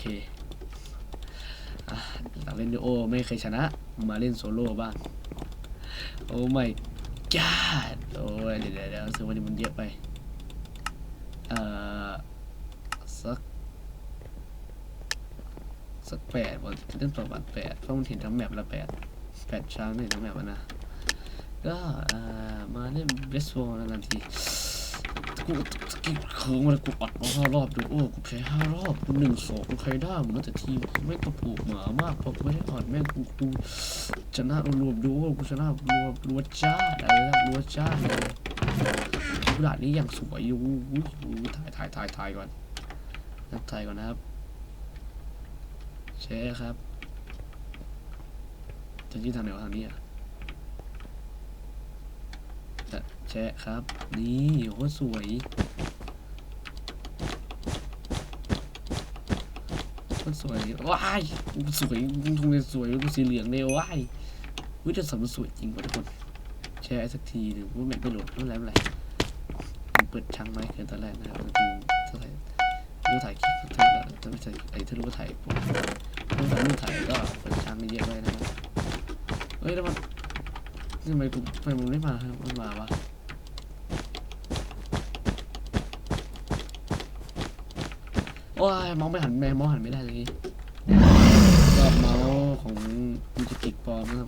เคอะหลังเล่นดูโอไม่เคยชนะ มาเล่นโซโล่บ้าง โอ้ไม่กาดโอ้ยเดี๋ยวเดี๋ยวเสึกว่านี่มันเยอะไป เอ่อ สัก สักแปดวันเล่นประมาณแปดเพราะมันเห็นทั้งแมปละแปดแปดช้างเห็นทั้งแมปนะ ก็ เอ่อ มาเล่นเบสบอลนานๆที กูสกิลเคิร์งมันกูอัดมาห้ารอบดูโอ้กูแพ้ห้ารอบกูหนึ่งสองกูใครได้หมดแต่ทีมกูไม่กระปุกหมามากเพราะไม่ได้อ่อนแม่งกูกูชนะรวมดูโอ้กูชนะรัวรัวจ้าอะไรนะรัวจ้าเลยกระดานี้อย่างสวยอยู่ถ่ายถ่ายถ่ายถ่ายก่อนนับถ่ายก่อนนะครับแชร์ครับจะยื่นทางไหนวะทางนี้อะ แชะครับ นี่โคตรสวย โคตรสวย ว้ายสวยทำไมสวยดูสีเหลืองเนี่ยว้ายวิธีสัมสวยจริงว่ะทุกคน แชร์สักทีหนึ่งว่าแม่งไม่โหลดไม่เป็นไรไม่เป็นไรผมเปิดช่างไม้เกินตอนแรกนะครับจริงๆถ้าถ่ายรู้ถ่ายคลิปถ้าถ้าไม่ใช่ไอ้ถ้ารู้ว่าถ่ายผมรู้ถ่ายรู้ถ่ายก็เปิดช่างเยอะไว้นะครับเฮ้ยแล้วมันทำไมกูทำไมมันไม่มาครับมันมาวะ โอ้ยมองไม่หันแม่มองหันไม่ได้เลยก็เมาส์ของมิจิกิปลอมนะ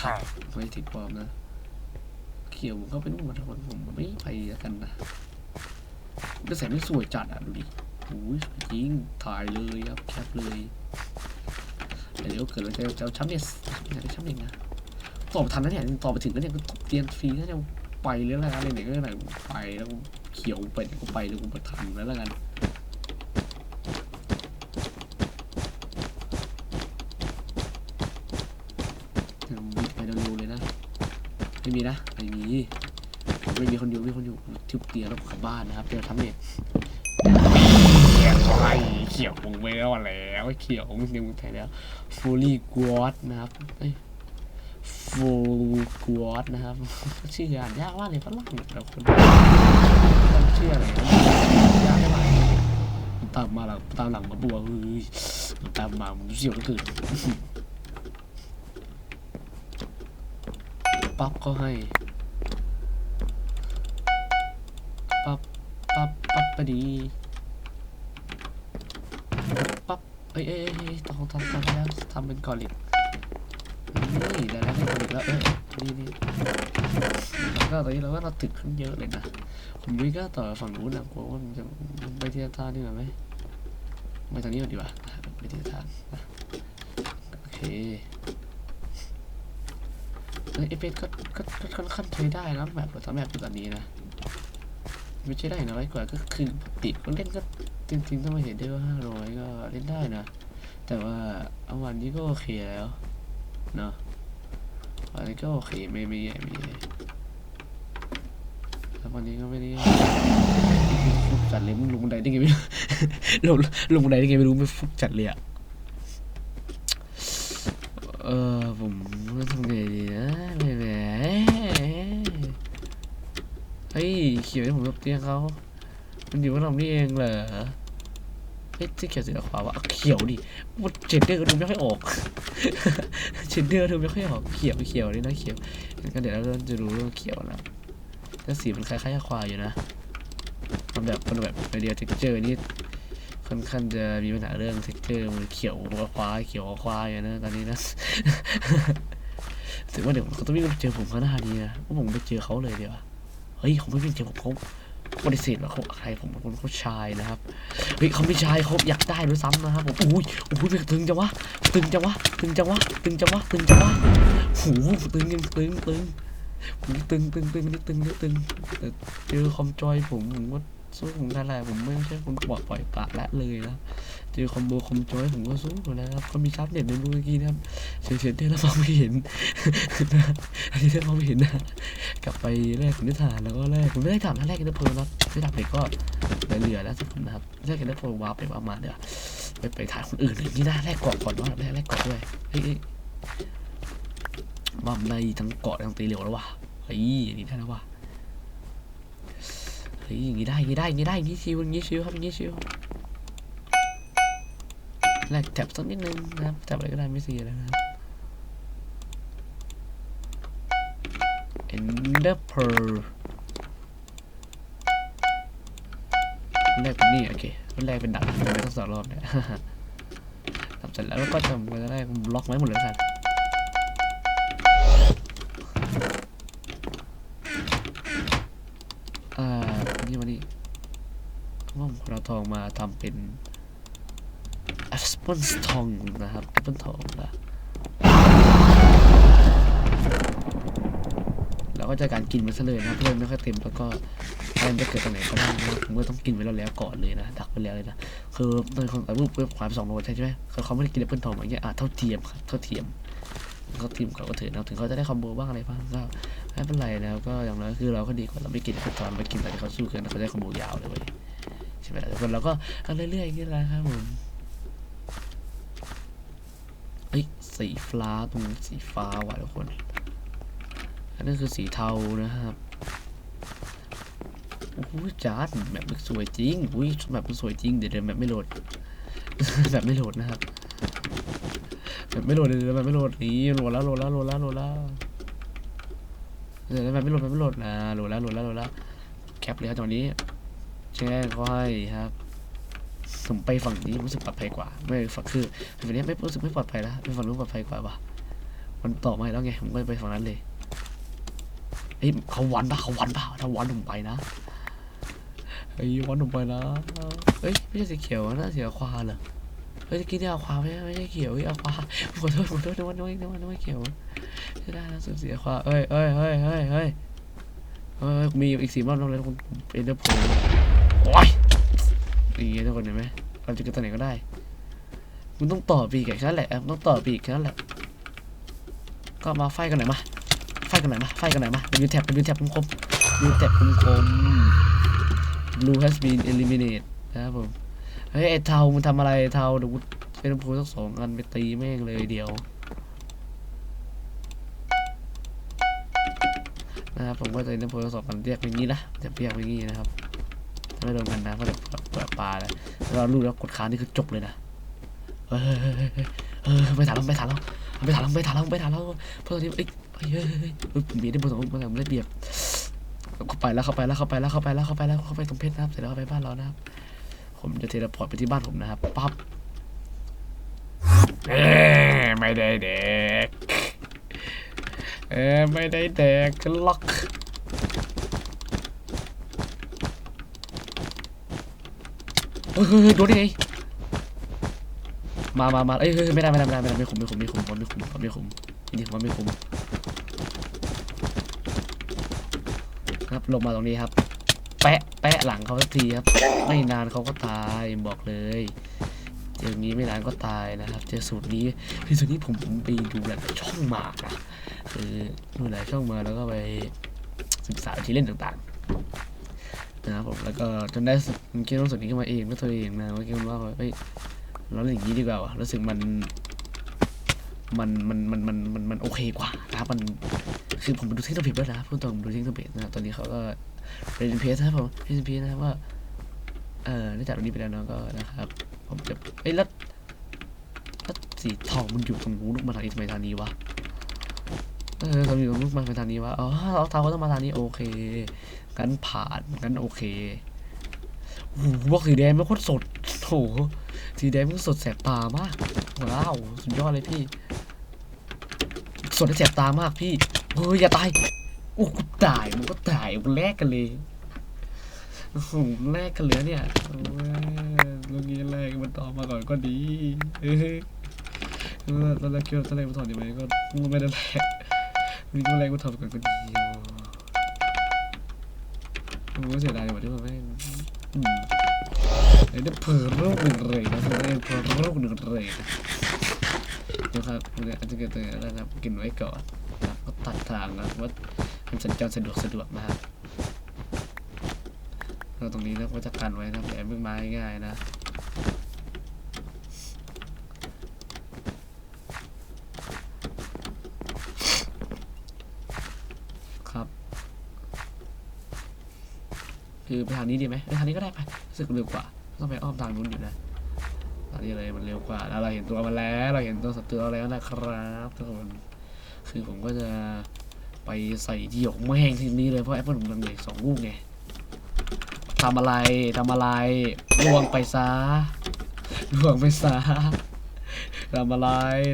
ครับก็ไม่ติดปลอมนะเขียวผมเข้าไปนู่นมาทั้งวันผมไม่ไปแล้วกันนะก็แสงไม่สวยจัดอะดูดิโอ้ยสวยจริงถ่ายเลยครับแคปเลยแต่เดี๋ยวเกิดอะไรจะจะเอาช้ำเนี่ยอยากได้ช้ำเนี่ยนะตอบทันนะเนี่ยตอบไปถึงแล้วเนี่ยก็เรียนฟรีนะเนี่ยไปเรื่องอะไรอะไรเนี่ยก็ไหนไปแล้วกูเขียวไปเนี่ยกูไปเลยกูไปทันแล้วละกัน เดี๋ยววิ่งไปเร็วๆเลยนะ ไม่มี นะไม่มีไม่มีคนอยู่ไม่มีคนอยู่ทึบเตียงแล้วกลับบ้านนะครับเดี๋ยวทำเนี่ยเขียวไอ้เขียวมึงไปแล้วแล้วเขียวมึงยังไงแล้วฟูลี่กวอดนะครับเอ้ฟูกวอดนะครับชื่ออ่านยากมากเลยฝรั่งแต่คนต้องชื่ออะไรนะยากมากตามมาหลังตามหลังมาบัวเฮ้ยตามมาผมเสียวเกิน ปั๊บก็ให้ ปั๊บ ปั๊บ ปั๊บปดี ปั๊บเอ้ยเอ้ยเอ้ยเอ้ยต้องทำทำแล้วทำเป็นกอลิกนี่ได้แล้วได้กอลิกแล้ว เอ้ยนี่นี่แล้วก็ตอนนี้เราก็เราติดขึ้นเยอะเลยนะ ผมไม่กล้าต่อฝั่งนู้นนะกลัวว่ามันจะไปที่ท่านี่หรอไหมไปทางนี้ก่อนดีกว่าไปที่ท่าอะโอเค เออเฟเอสก็ก็ก็ค่อนข้างใช้ได้นะแบบสำหรับตอนนี้นะไม่ใช่ได้น้อยกว่าก็คือติก็เล่นก็จริงๆถ้ามาเห็นได้ว่าห้าร้อยก็เล่นได้นะ แต่ว่าเอาวันนี้ก็โอเคแล้วเนาะวันนี้ก็โอเคไม่ไม่แย่ไม่แย่แล้ววันนี้ก็ไม่ได้ฟุกจัดเลยมึงลงบันไดได้ไงไม่รู้ลงลงบันไดได้ไงไม่รู้ไม่ฟุกจัดเลยอะเออผมทำไงดีนะแหมแหมเฮ้ยเขียวให้ผมรับเตียงเขา มันอยู่ว่าเรานี่เองเหรอเฮ้ยที่เขียวสีขวาวะเขียวดิมันเจนเดอร์ก็ดูไม่ค่อยออกเจนเดอร์ดูไม่ค่อยออก เขียวเขียวนี่นะเขียวงั้นเดี๋ยวเราจะรู้ว่าเขียวนะแต่สีมันคล้ายๆควายอยู่นะมันแบบมันแบบไอเดียเท็กเจอร์นี่ค่อนข้างจะมีปัญหาเรื่องเท็กเจอร์มันเขียวกับควายเขียวกับควายอยู่นะตอนนี้นะถือว่าเดี๋ยวเขาต้องวิ่งไปเจอผมข้างหน้านี้นะว่าผมไปเจอเขาเลยเดี๋ยว เฮ้ยเขาไม่เป็นเจอผมเขาปฏิเสธว่าเขาใครผมเป็นคนเขาชายนะครับเฮ้ยเขาไม่ชายเขาอยากได้ด้วยซ้ำนะครับผมอุ้ยอุ้ยตึงจังวะตึงจังวะตึงจังวะตึงจังวะตึงจังวะหูตึงยังตึงตึงตึงตึงตึงตึงตึงตึงเจอคอมจอยผมผมก็ สู้ผมได้แหละผมไม่ใช่คนปล่อยปล่อยปละละเลยนะเจอคอมโบคอมจอยผมก็สู้นะครับเขามีชาร์เน็ตในมือกี้นะครับเฉยๆเท่แล้วมองไม่เห็นอันนี้ถ้ามองไม่เห็นนะกลับไปแรกนิทานแล้วก็แรกผมไม่ได้ถามท่านแรกกันนะเพลินนะที่ดับเด็กก็เหลือแล้วสักคนนะครับแรกกันนะเพลินวาร์ปไปวาร์ปมาเดี๋ยวไปไปถ่ายคนอื่นเลยนี่นะแรกเกาะก่อนว่าแรกแรกเกาะด้วยเฮ้ยเฮ้ยว่าในทั้งเกาะทั้งตีเหลวแล้ววะเฮ้ยอันนี้ได้แล้ววะ เฮ้ยอย่างนี้ได้อย่างนี้ได้อย่างนี้ได้อย่างนี้ชิวอย่างนี้ชิวครับอย่างนี้ชิวแลกแท็บสักนิดนึงนะครับแท็บอะไรก็ได้ไม่ซีแล้วนะครับ Ender Pearl แรกเป็นนี่โอเคแรกเป็นดักไม่ต้องสองรอบเนี่ยทำเสร็จแล้วก็ทำก็จะได้บล็อกไว้หมดเลยแล้ว ทองมาทำเป็นแอปเปิลทองนะครับแอปเปิลทองนะแล้วก็จะการกินมันซะเลยนะเพื่อนไม่ค่อยเต็มแล้วก็อะไรมันจะเกิดตรงไหนก็ได้นะผมก็ต้องกินไว้แล้วแล้วก่อนเลยนะดักไว้แล้วเลยนะคือโดยคนรูปเว็บความสองโลใช่ไหมคือเขาไม่ได้กินแอปเปิลทองอย่างเงี้ยอะเท่าเทียมครับเท่าเทียมเขาทีมเขาก็ถือนะถึงเขาจะได้คอมโบบ้างอะไรบ้างก็ไม่เป็นไรนะครับก็อย่างน้อยคือเราก็ดีกว่าเราไม่กินแอปเปิลทองไปกินแต่ที่เขาสู้กันเขาได้คอมโบยาวเลยเว้ย ช่ไหมล่ะทุกคนเราก็เอาเรื่อยๆอย่างนี้แหละครับผมเอ้ยสีฟ้าตรงสีฟ้าว่ะทุกคน อันนี้คือสีเทานะครับโอ้โหจาร์ดแบบมันสวยจริงอุ้ยแบบมันสวยจริงเดี๋ยวเดี๋ยวแบบไม่โหลด แบบไม่โหลดนะครับแบบไม่โหลดเลยแบบไม่โหลดนี่โหลดแล้วโหลดแล้วโหลดแล้วโหลดแล้วเดี๋ยวแบบไม่โหลดแบบไม่โหลดนะโหลดแล้วโหลดแล้วโหลดแล้วแคปเลยครับตอนนี้ แจ้งเขาให้ครับผมไปฝั่งนี้รู้สึกปลอดภัยกว่า ไม่ฝั่งคือฝั่งนี้ไม่รู้สึกไม่ปลอดภัยแล้วไปฝั่งนู้นปลอดภัยกว่าปะมันต่อมาแล้วไงผมก็ไปฝั่งนั้นเลยเฮ้ยเขาวันปะเขาวันปะถ้าวันผมไปนะเฮ้ยวันผมไปนะเฮ้ยไม่ใช่สีเขียวนะสีควาเหรอเฮ้ยตะกี้เนี่ยเอาความไม่ไม่ใช่เขียวเฮ้ยเอาความขอโทษขอโทษนึกว่านึกว่านึกว่านึกว่าเขียวไม่ได้นะสูญเสียความเอ้ยเอ้ยเฮ้ยเฮ้ยเฮ้ยเฮ้ยมีอีกสี่รอบแล้วคุณเอ็นเดอร์โพ โอ้ยอย่างเงี้ยทุกคนเห็นไหมเราจะกิดตัวไหนก็ได้คุณต้องต่อปีกแค่นั้นแหละมึงต้องต่อปีกแค่นั้นแหละ ก็มาไฟกันหน่อยมาไฟกันหน่อยมาไฟกันหน่อยมาเป็นยูแท็บเป็นยูแท็บคมๆยูแท็บคมๆ blue has been eliminated นะครับผม เฮ้ยไอ้เทามันทำอะไรเทาเดี๋ยวเป็นพูสักสองอันไปตีแม่งเลยเดียวนะครับผมก็จะเล่นพูสักสองอันเรียกอย่างนี้นะจะเรียกอย่างนี้นะครับ ไม่โดนกันนะก็จะเปิดปลาเลยแล้วเราลูกแล้วกดค้างนี่คือจบเลยนะเฮ้ยเฮ้ยเออไม่ทันแล้วไม่ทันแล้วไม่ทันแล้วไม่ทันแล้วไม่ทันแล้วเพราะตอนนี้เอ้ยเฮ้ยเฮ้ยเฮ้ยเฮ้ยเฮ้ยผมมีได้พูสองผมได้เปรียบเข้าไปแล้วเข้าไปแล้วเข้าไปแล้วเข้าไปแล้วเข้าไปแล้วเข้าไปตรงเพชรนะครับเสร็จแล้วเข้าไปบ้านเรานะครับ ผมจะเทเลพอร์ตไปที่บ้านผมนะครับปั๊บเอ้ไม่ได้เด็กเอ้ไม่ได้เด็กล็อก เฮ้ยโดนได้ไงมามามาเอ้ยเฮ้ยไม่ได้ไม่ได้ไม่ได้ไม่ได้ไม่คุ้มไม่คุ้มไม่คุ้มไม่คุ้มไม่คุ้มจริงๆผมว่าไม่คุ้มครับลงมาตรงนี้ครับ แปะแปะหลังเขาสักทีครับ ไม่นานเขาก็ตายบอกเลยเจออย่านี้ไม่นานก็ตายนะครับ เจอสูตรนี้คือสูตรนี้ผมผมไปดูหลายช่องมานะคือดูหลายช่องมาแล้วก็ไปศึกษาวิธีเล่นต่างๆ นะครับผมแล้วก็จนได้คิดว่าสูตรนี้ขึ้นมาเองด้วยตัวเองนะว่าคิดว่าเฮ้ยเราเล่นอย่างนี้ดีกว่าวะรู้สึกมันมันมันมันมันมันมันโอเคกว่านะครับมันคือผมไปดูที่ตัวเพจด้วยนะพูดตรงดูที่ตัวเพจนะตอนนี้เขาก็เป็นเพจนะครับผมเพจเพจนะครับว่าเออได้จากตรงนี้ไปแล้วเนาะก็นะครับ ผมจะเอ้ยแล้วแล้วสีทองมันอยู่ตรงนู้นลูกมาทางนี้ทำไมทานีวะ เออทำอยู่ตรงนู้นมาทางนี้วะอ๋อเราเทาก็ต้องมาทางนี้โอเคงั้นผ่านงั้นโอเคโอ้โหพวกสีแดงไม่โคตรสดโถสีแดงมันสดแสบตามากว้าวสุดยอดเลยพี่ สดและแสบตามากพี่เฮ้ยอย่าตายโอ้กูตายมันก็ตายมันแลกกันเลยโอ้โหแลกกันเลยเนี่ยโอ้ยเมื่อกี้แลกมันต่อมาก่อนก็ดีเอ้ยเออตอนแรกคิดว่าตอนแรกมันถอดอยู่ไหมก็ไม่ได้แลก นี่ก็แลกมันถอดก่อนก็ดีโอ้โหเสียดายว่ะที่มันไม่อืมไอ้เด็กเพิ่มโรคหนึ่งเลยนะเพิ่มโรคหนึ่งเลยนะครับเดี๋ยอาจจะเกิดอะไรนะครับกินไว้ก่อนนะครับก็ตัดทางนะว่ามันสัญจรสะดวกสะดวกนะครับเราตรงนี้นะก็จะกันไว้นะแต่ไม่ไม้ง่ายนะ คือไปทางนี้ดีไหมไปทางนี้ก็ได้ไปรู้สึกเร็วกว่าต้องไปอ้อมทางนู้นอยู่นะไปอันนี้เลยมันเร็วกว่าแล้วเราเห็นตัวมันแล้ว เราเห็นตัวศัตรูเราแล้วนะครับทุกคนคือผมก็จะไปใส่ที่หยกแม่งทีนี้เลยเพราะแอปเปิลผมมันเหลืออกสองลูกไงทำอะไรทำอะไรล่วงไปซะล่วงไปซะ ทำอะไร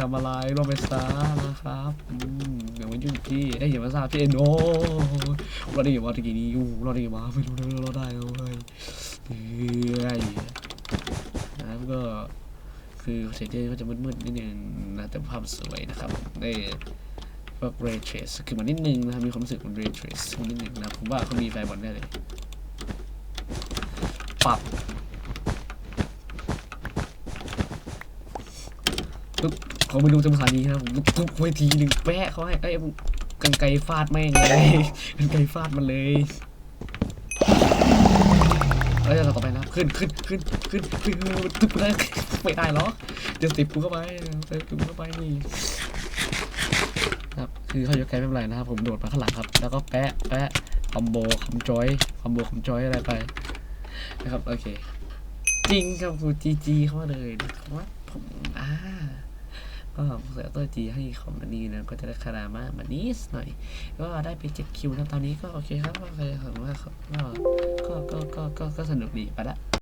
ทำอะไรล่วงไปซะนะครับอย่ามายุ่งพี่เอ้ยอย่ามาทราบพี่เอ็นโอ้เราได้ยินว่าตะกี้นี้อยู่เราได้ยินว่าไม่รู้เลยเราได้เลยเฮ้ยนะครับก็คือเซตเตอร์ก็จะมืดๆนิดนึงนะแต่ภาพสวยนะครับได้พวก ray trace คือมันนิดนึงนะครับมีความรู้สึกมัน ray trace มันนิดนึงนะผมว่าเขามีแฟนบอลได้เลย ปรับ ปึ๊บเขาไม่รู้จะภานี้นะครับผมทุบไว้ทีหนึ่งแปะเขาให้ไอ้กันไกฟาดแม่งเลยกันไกฟาดมันเลยเอ้ยเราต่อไปนะขึ้นขึ้นขึ้นขึ้นขึ้นตึ๊บได้ไม่ได้หรอเดี๋ยวติดปุ๊บเข้าไปเติมปุ๊บเข้าไปนี่ครับคือเขาอยู่ไกลไม่เป็นไรนะครับผมโดดมาข้างหลังครับ แล้วก็แปะแปะคอมโบคอมจอยคอมโบคอมจอยอะไรไปนะครับโอเคจริงครับกูจีจีเข้ามาเลยนะครับผมอ่า ก็เสือตัวจีให้ของอันนี้นะก็จะได้คารามามานิสหน่อย ก็ได้ไปเจ็ดคิวนะตอนนี้ก็โอเคครับโอเคผมว่าก็ก็ก็ก็ก็ก็สนุกดีไปละ